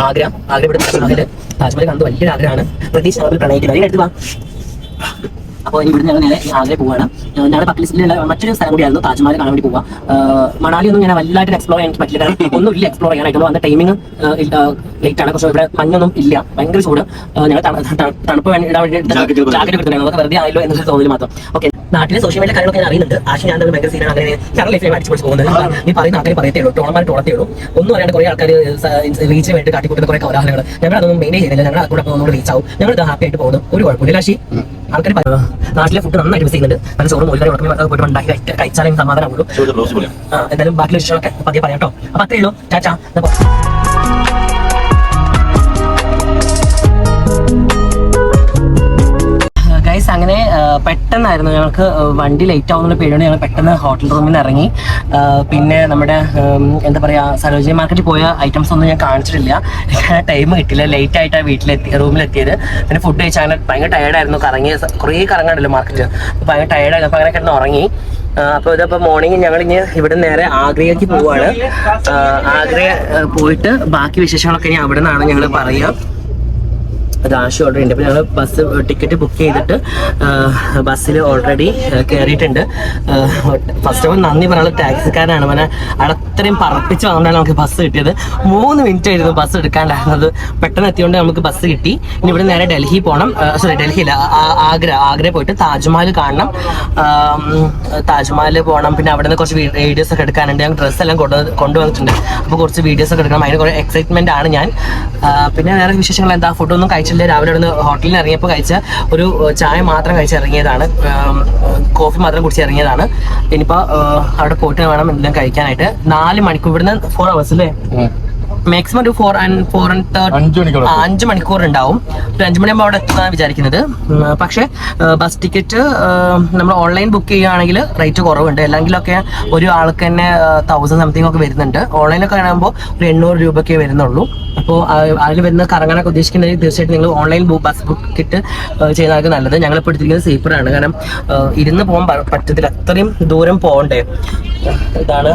ആഗ്ര ആഗ്ര ഇവിടെ താജ്മഹൽ താജ്മഹൽ കണ്ടത് വലിയൊരു ആഗ്രഹമാണ്. പ്രതീക്ഷ ഞങ്ങൾ പ്രണയിക്കുന്നത് അതിനടുത്ത് വാ. അപ്പോൾ ഇവിടുന്ന് ഞങ്ങൾ നേരെ ആഗ്ര പോവാണ് ഞങ്ങളുടെ ബക്കറ്റ് ലിസ്റ്റിലുള്ള മറ്റൊരു സ്ഥലം കൂടിയായിരുന്നു താജ്മഹൽ കാണാൻ വേണ്ടി പോവാ മണാലി ഒന്നും ഞാൻ വലുതായിട്ട് എക്സ്പ്ലോർ ചെയ്യാൻ പറ്റില്ല. ഒന്നും ഇല്ല എക്സ്പ്ലോർ ചെയ്യാനായിട്ട്. വന്ന ടൈമിംഗ് ലേറ്റ് ആണ്. പക്ഷേ ഇവിടെ മഞ്ഞൊന്നും ഇല്ല. ഭയങ്കര ചൂട്. ഞങ്ങൾ തണു- തണു- തണുപ്പ് വേണ്ടി ഇടാൻ വേണ്ടി ജാക്കറ്റ് എടുത്തിട്ടുണ്ട് അതൊക്കെ വെറുതെ ആയല്ലോ എന്നൊരു തോന്നൽ മാത്രം. ഓക്കെ നാട്ടിലെ സോഷ്യൽ മീഡിയ കാര്യങ്ങളൊക്കെ ഞാൻ അറിയുന്നുണ്ട്. ആശി ഞാൻ തന്നെ ഭയങ്കര സീനാണ് അങ്ങനെ ഞങ്ങളുടെ ലൈഫിൽ അടിച്ചു പൊളിച്ച് പോകുന്നത്. നീ പറയുന്ന ആൾക്കാർ പറയത്തേ ഉള്ളൂ. ടോളന്മാർ ടോളത്തേ ഉള്ളൂ. ഒന്നും അറിയാണ്ട് കുറെ ആൾക്കാർ റീച്ച് വേണ്ടി കാട്ടിക്കൂട്ടുന്ന കുറെ കോലാഹലങ്ങൾ ഞങ്ങൾ അതൊന്നും മെയിൻ ചെയ്യുന്നില്ല ഞങ്ങൾ അതുകൂടെ ഒന്നുകൂടെ റീച്ച് ആവും. ഞങ്ങൾ ഇത് ഹാപ്പി ആയിട്ട് പോകുന്നു. ഒരു കുഴപ്പമില്ല. ലാശി ആൾക്കാർ നാട്ടിലെ ഫുഡ് നന്നായിട്ട് മിസ് ചെയ്യുന്നുണ്ട്. നല്ല ചോറും കറി ഉടക്കമേ പോയിട്ട് ഉണ്ടാക്കി കഴിച്ചാലും സമാധാനമുള്ളൂ എന്തായാലും ബാക്കി വിഷയമൊക്കെ പതിയെ പറയാം കേട്ടോ അപ്പൊ അത്രയുള്ളൂ ചാച്ചാ പെട്ടെന്നായിരുന്നു. ഞങ്ങൾക്ക് വണ്ടി ലേറ്റ് ആവുന്ന പേടിയാണ് ഞങ്ങൾ പെട്ടെന്ന് ഹോട്ടൽ റൂമിൽ നിന്ന് ഇറങ്ങി. പിന്നെ നമ്മുടെ എന്താ പറയുക സരോജിനി മാർക്കറ്റിൽ പോയ ഐറ്റംസ് ഒന്നും ഞാൻ കാണിച്ചിട്ടില്ല. ടൈം കിട്ടില്ല. ലേറ്റ് ആയിട്ടാണ് വീട്ടിലെത്തി റൂമിലെത്തിയത് പിന്നെ ഫുഡ് കഴിച്ചാൽ അങ്ങനെ ഭയങ്കര ടയർഡായിരുന്നു കറങ്ങി കുറേ കറങ്ങാണ്ടല്ലോ മാർക്കറ്റിൽ അപ്പോൾ ഭയങ്കര ടയർഡായിരുന്നു അപ്പോൾ അങ്ങനെ കിടന്ന് ഉറങ്ങി. അപ്പോൾ ഇതിപ്പോൾ മോർണിംഗ് ഞങ്ങൾ ഇനി ഇവിടെ നേരെ ആഗ്രയ്ക്ക് ആ, ആഗ്ര പോയിട്ട് ബാക്കി വിശേഷങ്ങളൊക്കെ ഇനി അവിടെ നിന്നാണ് ഞങ്ങൾ പറയുക അത് ഓർഡർ ചെയ്യുന്നുണ്ട് അപ്പോൾ ഞങ്ങൾ ബസ് ടിക്കറ്റ് ബുക്ക് ചെയ്തിട്ട് ബസ്സിൽ ഓൾറെഡി കയറിയിട്ടുണ്ട് ഫസ്റ്റ് ഓഫ് ഓൾ നന്ദി പറയാനുള്ള ടാക്സിക്കാരനാണ് പിന്നെ അവിടെ അത്രയും പറപ്പിച്ച് വന്നുകൊണ്ടാണ് നമുക്ക് ബസ് കിട്ടിയത്. മൂന്ന് മിനിറ്റ് ആയിരുന്നു ബസ് എടുക്കാണ്ടായിരുന്നത്. പെട്ടെന്ന് എത്തിയോണ്ട് നമുക്ക് ബസ് കിട്ടി. ഇനി ഇവിടെ നേരെ ഡൽഹി പോകണം സോറി ഡൽഹിയില്ല ആഗ്ര ആഗ്ര പോയിട്ട് താജ്മഹൽ കാണണം. താജ്മഹൽ പോകണം പിന്നെ അവിടെ നിന്ന് കുറച്ച് വീഡിയോസ് ഒക്കെ എടുക്കാനുണ്ട്. ഞാൻ ഡ്രസ്സ് എല്ലാം കൊണ്ടു കൊണ്ടുവന്നിട്ടുണ്ട്. അപ്പോൾ കുറച്ച് വീഡിയോസ് ഒക്കെ എടുക്കണം. അതിന് കുറേ എക്സൈറ്റ്മെന്റ് ആണ് ഞാൻ. പിന്നെ വേറെ വിശേഷങ്ങൾ എന്താ ഫുഡൊന്നും കഴിച്ചില്ല രാവിലെ അവിടെ നിന്ന് ഹോട്ടലിൽ ഇറങ്ങിയപ്പോൾ കഴിച്ച ഒരു ചായ മാത്രം കഴിച്ചിറങ്ങിയതാണ്. കോഫി മാത്രം കുടിച്ച് ഇറങ്ങിയതാണ് ഇനിയിപ്പോൾ അവിടെ പോയിട്ട് വേണം എല്ലാം കഴിക്കാനായിട്ട്. നാല് മണിക്കൂർ ഇവിടുന്ന് ഫോർ അവേഴ്സ് അല്ലേ മാക്സിമം ഒരു four and four and third അഞ്ചു മണിക്കൂർ ഉണ്ടാവും. ഒരു അഞ്ച് മണിയാകുമ്പോൾ അവിടെ എത്തുന്നതാണ് വിചാരിക്കുന്നത്. പക്ഷെ ബസ് ടിക്കറ്റ് നമ്മൾ ഓൺലൈൻ ബുക്ക് ചെയ്യുകയാണെങ്കിൽ റേറ്റ് കുറവുണ്ട്. അല്ലെങ്കിലൊക്കെ ഒരു ആൾക്ക് തന്നെ തൗസൻഡ് സംതിങ് ഒക്കെ വരുന്നുണ്ട്. ഓൺലൈനൊക്കെ ആകുമ്പോൾ ഒരു എണ്ണൂറ് രൂപയ്ക്കേ വരുന്നുള്ളൂ. അപ്പോൾ അതിൽ വരുന്ന കറങ്ങാനൊക്കെ ഉദ്ദേശിക്കുന്നത് തീർച്ചയായിട്ടും നിങ്ങൾ ഓൺലൈൻ ബസ് ബുക്കിട്ട് ചെയ്യുന്നതായിരിക്കും നല്ലത്. ഞങ്ങളിപ്പോൾ എടുത്തിരിക്കുന്നത് സീപ്പറാണ് കാരണം ഇരുന്ന് പോകാൻ പറ്റത്തില്ല. അത്രയും ദൂരം പോകണ്ടേ? ഇതാണ്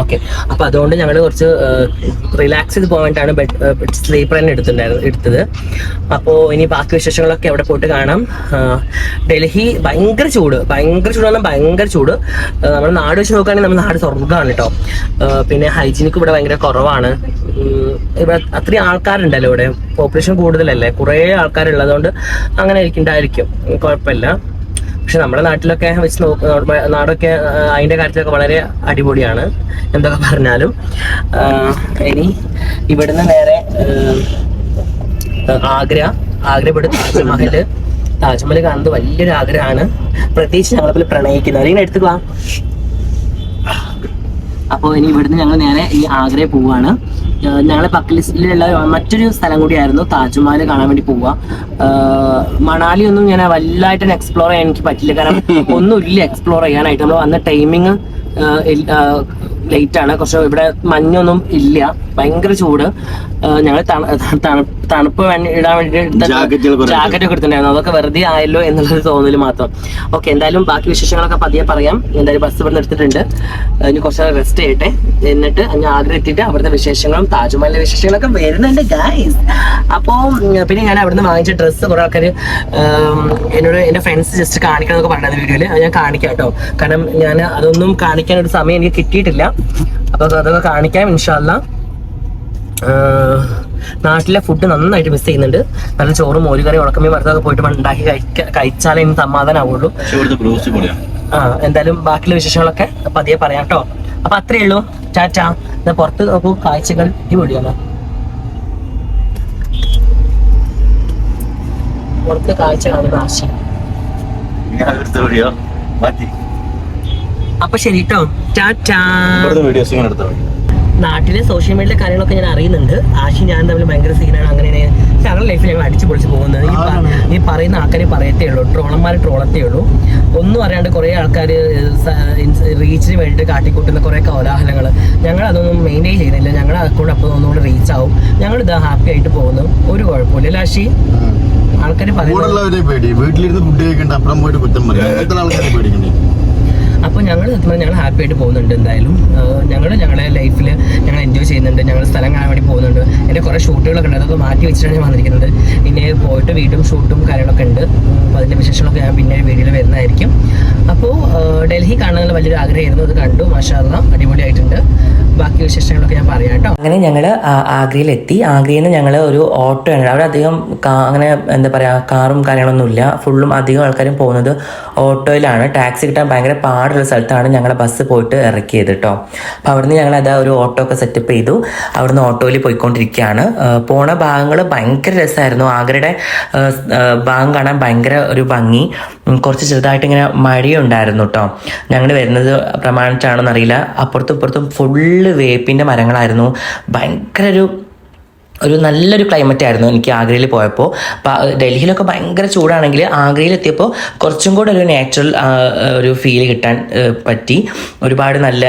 ഓക്കെ അപ്പൊ അതുകൊണ്ട് ഞങ്ങൾ കുറച്ച് റിലാക്സ് ചെയ്ത് പോകാൻ വേണ്ടിയിട്ടാണ് ബെഡ് സ്ലീപ്പർ തന്നെ എടുത്തിട്ടുണ്ടായിരുന്നു എടുത്തത്. അപ്പോൾ ഇനി ബാക്കി വിശേഷങ്ങളൊക്കെ അവിടെ പോയിട്ട് കാണാം. ഡൽഹി ഭയങ്കര ചൂട് ഭയങ്കര ചൂട് പറഞ്ഞാൽ ഭയങ്കര ചൂട്. നമ്മുടെ നാട് വെച്ച് നോക്കുകയാണെങ്കിൽ നമ്മുടെ നാട് സ്വർഗമാണ് കേട്ടോ. പിന്നെ ഹൈജീനിക്ക് ഇവിടെ ഭയങ്കര കുറവാണ്. ഇവിടെ അത്രയും ആൾക്കാരുണ്ടല്ലോ ഇവിടെ. പോപ്പുലേഷൻ കൂടുതലല്ലേ? കുറേ ആൾക്കാരുള്ളതുകൊണ്ട് അങ്ങനെ ഇരിക്കണ്ടായിരിക്കും കുഴപ്പമില്ല. പക്ഷെ നമ്മുടെ നാട്ടിലൊക്കെ വെച്ച് നോക്ക് നാടൊക്കെ അതിന്റെ കാര്യത്തിലൊക്കെ വളരെ അടിപൊളിയാണ് എന്തൊക്കെ പറഞ്ഞാലും ഇനി ഇവിടുന്ന് നേരെ ആഗ്ര ആഗ്ര ഇവിടെ താജ്മഹൽ താജ്മഹൽ കാണുന്നത് വലിയൊരു ആഗ്രഹമാണ്. പ്രത്യേകിച്ച് ഞങ്ങളെ പോലെ പ്രണയിക്കുന്നത് ഇങ്ങനെ എടുത്തു വാ അപ്പോൾ ഇനി ഇവിടുന്ന് ഞങ്ങൾ നേരെ ഈ ആഗ്രയിൽ പോവാണ്. ഞങ്ങളെ ബക്കറ്റ് ലിസ്റ്റിലുള്ള മറ്റൊരു സ്ഥലം കൂടിയായിരുന്നു താജ്മഹൽ കാണാൻ വേണ്ടി പോവുക. മണാലി ഒന്നും ഞാൻ വലുതായിട്ട് എക്സ്പ്ലോർ ചെയ്യാൻ എനിക്ക് പറ്റില്ല. കാരണം ഒന്നുമില്ല എക്സ്പ്ലോർ ചെയ്യാനായിട്ട്. നമ്മൾ വന്ന ടൈമിങ് ലേറ്റ് ആണ്. കുറച്ച് ഇവിടെ മഞ്ഞൊന്നും ഇല്ല. ഭയങ്കര ചൂട്. ഞങ്ങൾ തണുപ്പ് ഇടാൻ വേണ്ടി ജാക്കറ്റ് ഒക്കെ എടുത്തിട്ടുണ്ടായിരുന്നു. അതൊക്കെ വെറുതെ ആയല്ലോ എന്നുള്ളൊരു തോന്നൽ മാത്രം. ഓക്കെ എന്തായാലും ബാക്കി വിശേഷങ്ങളൊക്കെ പതിയെ പറയാം. എന്തായാലും ബസ് ഇവിടെ എടുത്തിട്ടുണ്ട്. ഇനി കുറച്ച് റെസ്റ്റ് ചെയ്യട്ടെ. എന്നിട്ട് ഞാൻ ആഗ്രഹം എത്തിയിട്ട് അവിടുത്തെ വിശേഷങ്ങളും താജ്മഹലിന്റെ വിശേഷങ്ങളൊക്കെ വരുന്നുണ്ട് ഗായ്സ് അപ്പോൾ പിന്നെ ഞാൻ അവിടുന്ന് വാങ്ങിച്ച ഡ്രസ്സ് കുറെ ആൾക്കാർ എന്നോട് എന്റെ ഫ്രണ്ട്സ് ജസ്റ്റ് കാണിക്കണം എന്നൊക്കെ പറഞ്ഞത് വീഡിയോയിൽ അത് ഞാൻ കാണിക്കാം കേട്ടോ. കാരണം ഞാൻ അതൊന്നും കാണിക്കാൻ ഒരു സമയം എനിക്ക് കിട്ടിയിട്ടില്ല. അപ്പോൾ അതൊക്കെ കാണിക്കാം ഇൻഷാല്ല നാട്ടിലെ ഫുഡ് നന്നായിട്ട് മിസ് ചെയ്യുന്നുണ്ട്. നല്ല ചോറും മോരുകറി ഉണക്കമേ വറുത്തൊക്കെ പോയിട്ട് ഉണ്ടാക്കി കഴിച്ചാലേ ഇനി സമാധാനമാവുള്ളൂ ആ എന്തായാലും ബാക്കിയുള്ള വിശേഷങ്ങളൊക്കെ പതിയെ പറയാം കേട്ടോ അപ്പൊ അത്രേ ഉള്ളൂ. ചാച്ചാ എന്നാ പുറത്ത് നോക്കൂ കാഴ്ചകൾ അടിപൊളിയാണ്. പുറത്ത് കാഴ്ച കാണുന്ന ആശയം അപ്പൊ ശരി കേട്ടോ ചാറ്റാ വീഡിയോസ് ഇങ്ങനെ നാട്ടിലെ സോഷ്യൽ മീഡിയയിലെ കാര്യങ്ങളൊക്കെ ഞാൻ അറിയുന്നുണ്ട്. ആശി ഞാൻ തമ്മിൽ ഭയങ്കര സീനാണ്. അങ്ങനെ ഞങ്ങളുടെ ലൈഫിൽ ഞങ്ങൾ അടിച്ചു പൊളിച്ച് പോകുന്നത്. ഈ ഈ പറയുന്ന ആൾക്കാരെ പറയത്തേ ഉള്ളൂ. ട്രോളന്മാർ ട്രോളത്തേ ഉള്ളൂ. ഒന്നും അറിയാണ്ട് കുറേ ആൾക്കാർ റീച്ചിന് വേണ്ടിയിട്ട് കാട്ടിക്കൂട്ടുന്ന കുറേ കോലാഹലങ്ങൾ ഞങ്ങൾ അതൊന്നും മെയിന്റെയിൻ ചെയ്യുന്നില്ല ഞങ്ങളുടെ അക്കൗണ്ട് അപ്പോൾ ഒന്നുകൂടെ റീച്ച് ആവും. ഞങ്ങൾ ഇതാ ഹാപ്പി ആയിട്ട് പോകുന്നു. ഒരു കുഴപ്പമില്ല ലാഷി ആൾക്കാർ പറയുന്നത് വീട്ടിലിരുന്ന് ഫുഡ് കഴിക്കേണ്ട. അപ്പുറം പോയിട്ട് കുറ്റം പറയാം. എത്ര ആൾക്കാരെ പേടിക്കണ്ടേ? അപ്പോൾ ഞങ്ങൾ സത്യം ഞങ്ങൾ ഹാപ്പി ആയിട്ട് പോകുന്നുണ്ട് എന്തായാലും. ഞങ്ങൾ ഞങ്ങളുടെ ലൈഫിൽ ഞങ്ങൾ എൻജോയ് ചെയ്യുന്നുണ്ട്. ഞങ്ങൾ സ്ഥലം കാണാൻ വേണ്ടി പോകുന്നുണ്ട്. എന്റെ കുറേ ഷൂട്ടുകളൊക്കെ ഉണ്ട്. അതൊക്കെ മാറ്റി വെച്ചിട്ടാണ് ഞാൻ വന്നിരിക്കുന്നത്. ഇനി പോയിട്ട് വീണ്ടും ഷൂട്ടും കാര്യങ്ങളൊക്കെ ഉണ്ട്. അപ്പോൾ അതിന്റെ വിശേഷങ്ങളൊക്കെ ഞാൻ പിന്നെ വീഡിയോയിൽ വരുന്നതായിരിക്കും. അപ്പോൾ ഡൽഹി കാണാനുള്ള വലിയൊരു ആഗ്രഹമായിരുന്നു. അത് കണ്ടു. മാഷാല്ല അടിപൊളിയായിട്ടുണ്ട്. ബാക്കി വിശേഷങ്ങളൊക്കെ ഞാൻ പറയാം കേട്ടോ. അങ്ങനെ ഞങ്ങൾ ആഗ്രയിലെത്തി. ആഗ്രയിൽ നിന്ന് ഞങ്ങൾ ഒരു ഓട്ടോ ആണ്. അവിടെ അധികം അങ്ങനെ എന്താ പറയുക കാറും കാര്യങ്ങളൊന്നുമില്ല ഫുള്ളും അധികം ആൾക്കാരും പോകുന്നത് ഓട്ടോയിലാണ്. ടാക്സി കിട്ടാൻ ഭയങ്കര പാടുള്ള സ്ഥലത്താണ് ഞങ്ങളെ ബസ് പോയിട്ട് ഇറക്കിയത് കേട്ടോ. അപ്പോൾ അവിടുന്ന് ഞങ്ങൾ അതാ ഒരു ഓട്ടോ ഒക്കെ സെറ്റപ്പ് ചെയ്തു. അവിടുന്ന് ഓട്ടോയിൽ പോയിക്കൊണ്ടിരിക്കുകയാണ്. പോണ ഭാഗങ്ങൾ ഭയങ്കര രസമായിരുന്നു ആഗ്രയുടെ ഭാഗം കാണാൻ ഭയങ്കര ഒരു ഭംഗി. കുറച്ച് ചെറുതായിട്ട് ഇങ്ങനെ മഴയുണ്ടായിരുന്നു കേട്ടോ ഞങ്ങൾ വരുന്നത് പ്രമാണിച്ചാണോ എന്നറിയില്ല അപ്പുറത്തും ഇപ്പുറത്തും ഫുള്ള് വേപ്പിന്റെ മരങ്ങളായിരുന്നു. ഭയങ്കര ഒരു ഒരു നല്ലൊരു ക്ലൈമറ്റ് ആയിരുന്നു എനിക്ക് ആഗ്രയിൽ പോയപ്പോൾ ഡൽഹിയിലൊക്കെ ഭയങ്കര ചൂടാണെങ്കിൽ ആഗ്രയിൽ എത്തിയപ്പോൾ കുറച്ചും കൂടെ ഒരു നാച്ചുറൽ ഒരു ഫീൽ കിട്ടാൻ പറ്റി. ഒരുപാട് നല്ല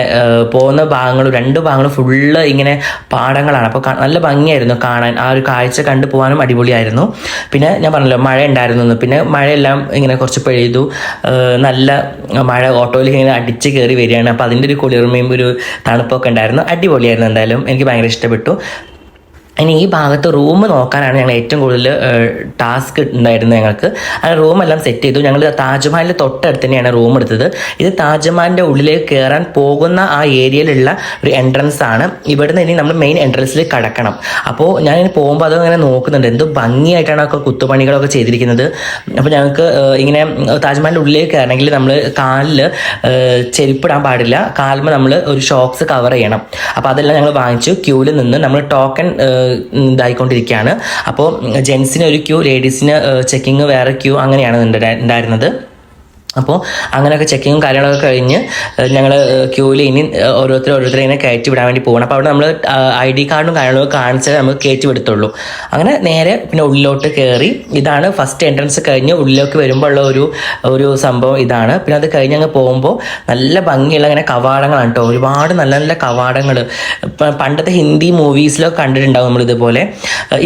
പോകുന്ന ഭാഗങ്ങൾ രണ്ട് ഭാഗങ്ങളും ഫുള്ള് ഇങ്ങനെ പാടങ്ങളാണ്. അപ്പോൾ നല്ല ഭംഗിയായിരുന്നു കാണാൻ. ആ ഒരു കാഴ്ച കണ്ടു പോകാനും അടിപൊളിയായിരുന്നു. പിന്നെ ഞാൻ പറഞ്ഞല്ലോ മഴ ഉണ്ടായിരുന്നു പിന്നെ മഴയെല്ലാം ഇങ്ങനെ കുറച്ച് പെയ്തു. നല്ല മഴ ഓട്ടോയിൽ ഇങ്ങനെ അടിച്ച് കയറി വരികയാണ്. അപ്പോൾ അതിന്റെ ഒരു കുളിർമയും ഒരു തണുപ്പൊക്കെ ഉണ്ടായിരുന്നു. അടിപൊളിയായിരുന്നു എന്തായാലും. എനിക്ക് ഭയങ്കര ഇഷ്ടപ്പെട്ടു. ഇനി ഈ ഭാഗത്ത് റൂം നോക്കാനാണ് ഞങ്ങൾ ഏറ്റവും കൂടുതൽ ടാസ്ക് ഉണ്ടായിരുന്നത് ഞങ്ങൾക്ക്. അങ്ങനെ റൂമെല്ലാം സെറ്റ് ചെയ്തു. ഞങ്ങൾ താജ്മഹലിന്റെ തൊട്ടടുത്ത് തന്നെയാണ് റൂം എടുത്തത്. ഇത് താജ്മഹലിന്റെ ഉള്ളിലേക്ക് കയറാൻ പോകുന്ന ആ ഏരിയയിലുള്ള ഒരു എൻട്രൻസ് ആണ്. ഇവിടുന്ന് ഇനി നമ്മൾ മെയിൻ എൻട്രൻസിൽ കടക്കണം. അപ്പോൾ ഞാൻ ഇനി പോകുമ്പോൾ അതങ്ങനെ നോക്കുന്നുണ്ട്. എന്ത് ഭംഗിയായിട്ടാണ് ഒക്കെ കുത്തുപണികളൊക്കെ ചെയ്തിരിക്കുന്നത്. അപ്പോൾ ഞങ്ങൾക്ക് ഇങ്ങനെ താജ്മഹലിന്റെ ഉള്ളിലേക്ക് കയറണമെങ്കിൽ നമ്മൾ കാലിൽ ചെരുപ്പിടാൻ പാടില്ല. കാലുമ്പോൾ നമ്മൾ ഒരു ഷോക്സ് കവർ ചെയ്യണം. അപ്പോൾ അതെല്ലാം ഞങ്ങൾ വാങ്ങിച്ചു. ക്യൂവിൽ നിന്ന് നമ്മൾ ടോക്കൺ ഇതായിക്കൊണ്ടിരിക്കുകയാണ്. അപ്പോൾ ജെൻസിന് ഒരു ക്യൂ ലേഡീസിന് ചെക്കിങ് വേറെ ക്യൂ അങ്ങനെയാണ് ഉണ്ടാ- ഉണ്ടായിരുന്നത്. അപ്പോൾ അങ്ങനെയൊക്കെ ചെക്കിങ്ങും കാര്യങ്ങളൊക്കെ കഴിഞ്ഞ് ഞങ്ങൾ ക്യൂവിൽ ഇനി ഓരോരുത്തർ ഓരോരുത്തരെ ഇങ്ങനെ കയറ്റി വിടാൻ വേണ്ടി പോകണം അപ്പോൾ അവിടെ നമ്മൾ ഐ ഡി കാർഡും കാര്യങ്ങളൊക്കെ കാണിച്ചാൽ നമുക്ക് കയറ്റി വിടത്തുള്ളൂ. അങ്ങനെ നേരെ പിന്നെ ഉള്ളിലോട്ട് കയറി ഇതാണ് ഫസ്റ്റ് എൻട്രൻസ് കഴിഞ്ഞ് ഉള്ളിലേക്ക് വരുമ്പോൾ ഉള്ള ഒരു ഒരു സംഭവം ഇതാണ്. പിന്നെ അത് കഴിഞ്ഞ് അങ്ങ് പോകുമ്പോൾ നല്ല ഭംഗിയുള്ള അങ്ങനെ കവാടങ്ങളാണ് കേട്ടോ ഒരുപാട് നല്ല നല്ല കവാടങ്ങൾ പണ്ടത്തെ ഹിന്ദി മൂവീസിലൊക്കെ കണ്ടിട്ടുണ്ടാവും നമ്മൾ ഇതുപോലെ.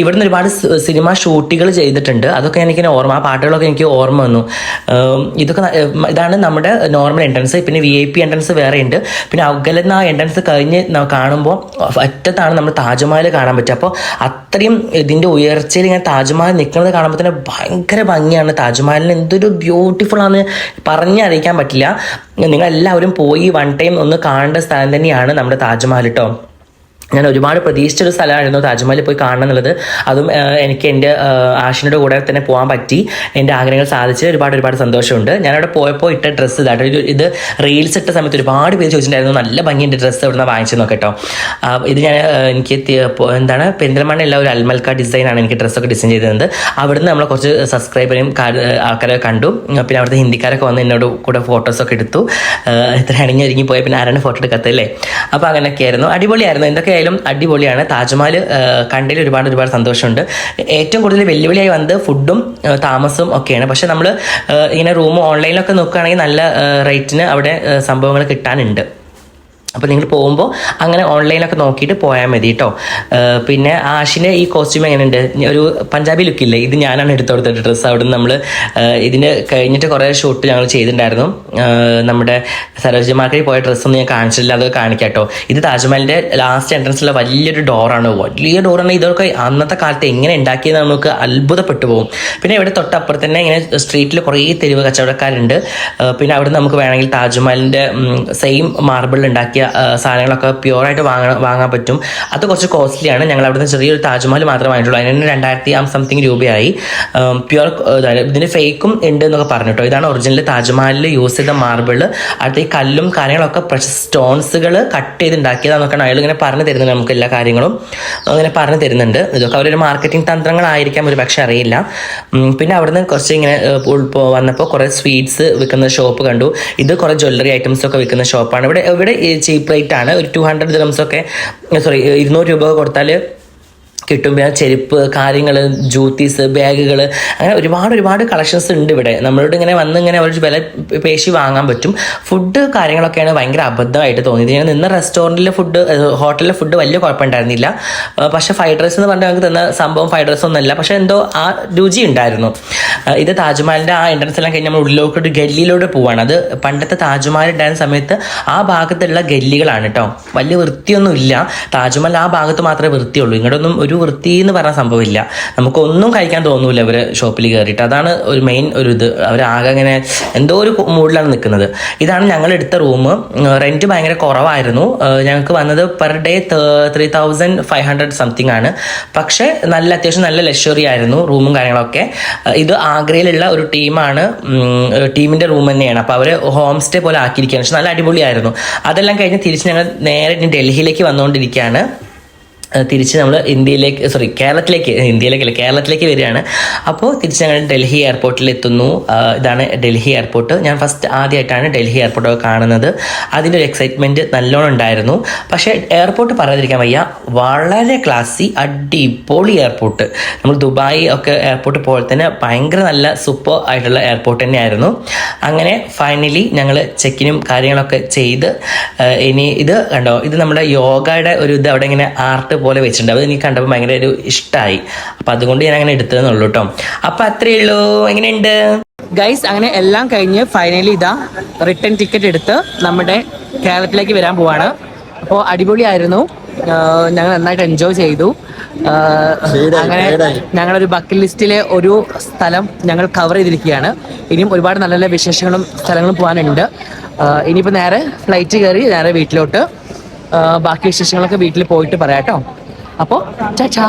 ഇവിടുന്ന് ഒരുപാട് സിനിമ ഷൂട്ടുകൾ ചെയ്തിട്ടുണ്ട്. അതൊക്കെ എനിക്കിങ്ങനെ ഓർമ്മ ആ പാട്ടുകളൊക്കെ എനിക്ക് ഓർമ്മ വന്നു. ഇതൊക്കെ ഇതാണ് നമ്മുടെ നോർമൽ എൻട്രൻസ് പിന്നെ വി ഐ പി എൻട്രൻസ് വേറെ ഉണ്ട്. പിന്നെ അകലെന്ന് ആ എൻട്രൻസ് കഴിഞ്ഞ് കാണുമ്പോൾ അറ്റത്താണ് നമ്മൾ താജ്മഹൽ കാണാൻ പറ്റുക. അപ്പോൾ അത്രയും ഇതിന്റെ ഉയർച്ചയിൽ ഇങ്ങനെ താജ്മഹൽ നിൽക്കുന്നത് കാണുമ്പോൾ തന്നെ ഭയങ്കര ഭംഗിയാണ്. താജ്മഹലിന് എന്തൊരു ബ്യൂട്ടിഫുൾ ആണെന്ന് പറഞ്ഞറിയിക്കാൻ പറ്റില്ല. നിങ്ങൾ എല്ലാവരും പോയി വൺ ടൈം ഒന്ന് കാണേണ്ട സ്ഥലം തന്നെയാണ് നമ്മുടെ താജ്മഹൽ കേട്ടോ ഞാൻ ഒരുപാട് പ്രതീക്ഷിച്ചൊരു സ്ഥലമായിരുന്നു താജ്മഹൽ പോയി കാണണം എന്നുള്ളത്. അതും എനിക്ക് എന്റെ ആഷിനോട് കൂടെ തന്നെ പോകാൻ പറ്റി. എന്റെ ആഗ്രഹങ്ങൾ സാധിച്ച് ഒരുപാട് ഒരുപാട് സന്തോഷമുണ്ട്. ഞാൻ അവിടെ പോയപ്പോൾ ഇട്ട ഡ്രസ്സ് ഇതാട്ടോ ഇത് റീൽസ് ഇട്ട സമയത്ത് ഒരുപാട് പേര് ചോദിച്ചിട്ടുണ്ടായിരുന്നു. നല്ല ഭംഗിയുണ്ട് ഡ്രസ്സ് ഇവിടുന്ന് നിന്ന് വാങ്ങിച്ചു നോക്കട്ടോ ഇത് ഞാൻ എനിക്ക് എന്താണ് പെരിന്തൽമണ്ണയുള്ള ഒരു അൽമൽക്ക ഡിസൈനാണ് എനിക്ക് ഡ്രസ്സൊക്കെ ഡിസൈൻ ചെയ്തിരുന്നത്. അവിടുന്ന് നമ്മൾ കുറച്ച് സബ്സ്ക്രൈബറേയും ആൾക്കാരെ കണ്ടു. പിന്നെ അവിടുത്തെ ഹിന്ദിക്കാരൊക്കെ വന്ന് എന്നോട് കൂടെ ഫോട്ടോസൊക്കെ എടുത്തു. ഇത്ര അണിഞ്ഞ് ഒരുങ്ങി പോയ പിന്നെ ആരാണ് ഫോട്ടോ എടുക്കത്തല്ലേ അപ്പോൾ അങ്ങനെയൊക്കെ ആയിരുന്നു അടിപൊളിയായിരുന്നു. എന്തൊക്കെയായാലും അടിപൊളിയാണ്. താജ്മഹൽ കണ്ടതിൽ ഒരുപാട് ഒരുപാട് സന്തോഷമുണ്ട്. ഏറ്റവും കൂടുതൽ വെല്ലുവിളിയായി വന്നത് ഫുഡും താമസവും ഒക്കെയാണ്. പക്ഷെ നമ്മൾ ഇങ്ങനെ റൂം ഓൺലൈനിലൊക്കെ നോക്കുകയാണെങ്കിൽ നല്ല റേറ്റിന് അവിടെ സംഭവങ്ങൾ കിട്ടാനുണ്ട്. അപ്പോൾ നിങ്ങൾ പോകുമ്പോൾ അങ്ങനെ ഓൺലൈനൊക്കെ നോക്കിയിട്ട് പോയാൽ മതി കേട്ടോ പിന്നെ ആഷിന്റെ ഈ കോസ്റ്റ്യൂം എങ്ങനെയുണ്ട്? ഒരു പഞ്ചാബി ലുക്കില്ലേ ഇത് ഞാനാണ് എടുത്തു കൊടുത്തത് ഡ്രസ്സ് അവിടെ നമ്മൾ ഇതിന് കഴിഞ്ഞിട്ട് കുറേ ഷൂട്ട് ഞങ്ങൾ ചെയ്തിട്ടുണ്ടായിരുന്നു. നമ്മുടെ സരോജി മാർക്കറ്റിൽ പോയ ഡ്രസ്സൊന്നും ഞാൻ കാണിച്ചിട്ടില്ല. അത് കാണിക്കാം കേട്ടോ ഇത് താജ്മഹലിന്റെ ലാസ്റ്റ് എൻട്രൻസിലെ വലിയൊരു ഡോറാണ് വലിയ ഡോറാണ് ഇതൊക്കെ അന്നത്തെ കാലത്ത് എങ്ങനെ ഉണ്ടാക്കിയെന്ന് നമുക്ക് അത്ഭുതപ്പെട്ടു പോകും. പിന്നെ ഇവിടെ തൊട്ടപ്പുറത്ത് തന്നെ ഇങ്ങനെ സ്ട്രീറ്റിൽ കുറേ തെരുവ് കച്ചവടക്കാരുണ്ട്. പിന്നെ അവിടെ നമുക്ക് വേണമെങ്കിൽ താജ്മഹലിന്റെ സെയിം മാർബിൾ മാർബിളിൽ ഉണ്ടാക്കിയ സാധനങ്ങളൊക്കെ പ്യുവറായിട്ട് വാങ്ങാൻ വാങ്ങാൻ പറ്റും. അത് കുറച്ച് കോസ്റ്റ്ലിയാണ്. ഞങ്ങൾ അവിടുന്ന് ചെറിയൊരു താജ്മഹൽ മാത്രമേ വാങ്ങിയിട്ടുള്ളൂ. അതിന് രണ്ടായിരത്തി സംതിങ് രൂപയായി. പ്യുവർ ഇതിന് ഫേക്കും ഉണ്ട് എന്നൊക്കെ പറഞ്ഞു കേട്ടോ ഇതാണ് ഒറിജിനൽ താജ്മഹലിൽ യൂസ് ചെയ്ത മാർബിൾ അടുത്ത ഈ കല്ലും കാര്യങ്ങളൊക്കെ സ്റ്റോൺസുകൾ കട്ട് ചെയ്ത് ഉണ്ടാക്കിയതാണെന്നൊക്കെയാണ് അയാൾ ഇങ്ങനെ പറഞ്ഞു തരുന്നുണ്ട് നമുക്ക് എല്ലാ കാര്യങ്ങളും. അങ്ങനെ പറഞ്ഞു തരുന്നുണ്ട്. ഇതൊക്കെ അവരൊരു മാർക്കറ്റിംഗ് തന്ത്രങ്ങളായിരിക്കാം ഒരു പക്ഷെ അറിയില്ല. പിന്നെ അവിടുന്ന് കുറച്ച് ഇങ്ങനെ വന്നപ്പോൾ കുറേ സ്വീറ്റ്സ് വിൽക്കുന്ന ഷോപ്പ് കണ്ടു. ഇത് കുറേ ജ്വല്ലറി ഐറ്റംസ് ഒക്കെ വിൽക്കുന്ന ഷോപ്പാണ്. ഇവിടെ ഇവിടെ ചീപ്പ് റേറ്റ് ആണ്. ഒരു ടു ഹൺഡ്രഡ് ദിറംസ് ഒക്കെ സോറി ഇരുന്നൂറ് രൂപ കൊടുത്താൽ കിട്ടും പിന്നെ ചെരുപ്പ് കാര്യങ്ങൾ ജൂത്തീസ് ബാഗുകൾ അങ്ങനെ ഒരുപാട് ഒരുപാട് കളക്ഷൻസ് ഉണ്ട് ഇവിടെ. നമ്മളോട് ഇങ്ങനെ വന്ന് ഇങ്ങനെ ഒരു വില പേശി വാങ്ങാൻ പറ്റും. ഫുഡ് കാര്യങ്ങളൊക്കെയാണ് ഭയങ്കര അബദ്ധമായിട്ട് തോന്നിയത്. ഞാൻ നിന്ന റെസ്റ്റോറന്റിലെ ഫുഡ് ഹോട്ടലിലെ ഫുഡ് വലിയ കുഴപ്പമുണ്ടായിരുന്നില്ല. പക്ഷേ ഫ്രൈഡ് റൈസ് എന്ന് പറഞ്ഞാൽ ഞങ്ങൾക്ക് തന്ന സംഭവം ഫ്രൈഡ് റൈസ് ഒന്നുമല്ല. പക്ഷേ എന്തോ ആ രുചി ഉണ്ടായിരുന്നു. ഇത് താജ്മഹലിന്റെ ആ എൻട്രൻസ് എല്ലാം കഴിഞ്ഞ് നമ്മൾ ഉള്ളിലോട്ട് ഗല്ലിയിലൂടെ പോവാണ്. അത് പണ്ടത്തെ താജ്മഹൽ ഉണ്ടായിരുന്ന സമയത്ത് ആ ഭാഗത്തുള്ള ഗല്ലികളാണ് കേട്ടോ വലിയ വൃത്തിയൊന്നും ഇല്ല താജ്മഹൽ ആ ഭാഗത്ത് മാത്രമേ വൃത്തിയുള്ളൂ. ഇങ്ങോട്ടൊന്നും ഒരു വൃത്തി എന്ന് പറഞ്ഞ സംഭവമില്ല. നമുക്കൊന്നും കഴിക്കാൻ തോന്നൂല അവർ ഷോപ്പിൽ കയറിയിട്ട് അതാണ് ഒരു മെയിൻ ഒരു ഇത്. അവർ ആകെ അങ്ങനെ എന്തോ ഒരു മൂഡിലാണ് നിൽക്കുന്നത് ഇതാണ് ഞങ്ങൾ എടുത്ത റൂം റെന്റ് ഭയങ്കര കുറവായിരുന്നു. ഞങ്ങൾക്ക് വന്നത് per day three thousand five hundred something ആണ്. പക്ഷേ നല്ല അത്യാവശ്യം നല്ല ലക്ഷറി ആയിരുന്നു റൂമും കാര്യങ്ങളൊക്കെ. ഇത് ആഗ്രയിലുള്ള ഒരു ടീമാണ് ടീമിന്റെ റൂം തന്നെയാണ്. അപ്പോൾ അവർ ഹോം സ്റ്റേ പോലെ ആക്കിയിരിക്കുകയാണ്. പക്ഷെ നല്ല അടിപൊളിയായിരുന്നു. അതെല്ലാം കഴിഞ്ഞ് തിരിച്ച് ഞങ്ങൾ നേരെ ഡൽഹിയിലേക്ക് വന്നുകൊണ്ടിരിക്കുകയാണ്. തിരിച്ച് നമ്മൾ ഇന്ത്യയിലേക്ക് സോറി കേരളത്തിലേക്ക് ഇന്ത്യയിലേക്കല്ല കേരളത്തിലേക്ക് വരികയാണ്. അപ്പോൾ തിരിച്ച് ഞങ്ങൾ ഡൽഹി എയർപോർട്ടിൽ എത്തുന്നു. ഇതാണ് ഡൽഹി എയർപോർട്ട് ഞാൻ ഫസ്റ്റ് ആദ്യമായിട്ടാണ് ഡൽഹി എയർപോർട്ട് കാണുന്നത്. അതിന്റെ ഒരു എക്സൈറ്റ്മെന്റ് നല്ലോണം ഉണ്ടായിരുന്നു. പക്ഷേ എയർപോർട്ട് പറയാതിരിക്കാൻ വയ്യ. വളരെ ക്ലാസ്സി അടിപൊളി എയർപോർട്ട് നമ്മൾ ദുബായ് ഒക്കെ എയർപോർട്ട് പോലെ തന്നെ ഭയങ്കര നല്ല സൂപ്പർ ആയിട്ടുള്ള എയർപോർട്ട് തന്നെയായിരുന്നു. അങ്ങനെ ഫൈനലി ഞങ്ങൾ ചെക്കിനും കാര്യങ്ങളൊക്കെ ചെയ്ത് ഇനി ഇത് കണ്ടോ? ഇത് നമ്മുടെ യോഗയുടെ ഒരു ഇത് അവിടെ ഇങ്ങനെ ആർട്ട് പോലെ വെച്ചിട്ടുണ്ട്. അത് എനിക്ക് കണ്ടപ്പോൾ ഭയങ്കര ഒരു ഇഷ്ടമായി അപ്പം അതുകൊണ്ട് ഞാൻ അങ്ങനെ എടുത്തതെന്നുള്ളൂ കേട്ടോ അപ്പം അത്രയേ ഉള്ളൂ. എങ്ങനെയുണ്ട്? ഗൈസ് അങ്ങനെ എല്ലാം കഴിഞ്ഞ് ഫൈനലി ഇതാ റിട്ടേൺ ടിക്കറ്റ് എടുത്ത് നമ്മുടെ കേരളത്തിലേക്ക് വരാൻ പോവാണ്. അപ്പോൾ അടിപൊളിയായിരുന്നു. ഞങ്ങൾ നന്നായിട്ട് എൻജോയ് ചെയ്തു. അങ്ങനെ ഞങ്ങളൊരു ബക്കറ്റ് ലിസ്റ്റിലെ ഒരു സ്ഥലം ഞങ്ങൾ കവർ ചെയ്തിരിക്കുകയാണ്. ഇനിയും ഒരുപാട് നല്ല നല്ല വിശേഷങ്ങളും സ്ഥലങ്ങളും പോകാനുണ്ട് ഇനിയിപ്പോൾ നേരെ ഫ്ലൈറ്റ് കയറി നേരെ വീട്ടിലോട്ട്. ബാക്കി വിശേഷങ്ങളൊക്കെ വീട്ടിൽ പോയിട്ട് പറയാം കേട്ടോ. അപ്പോൾ ചാ.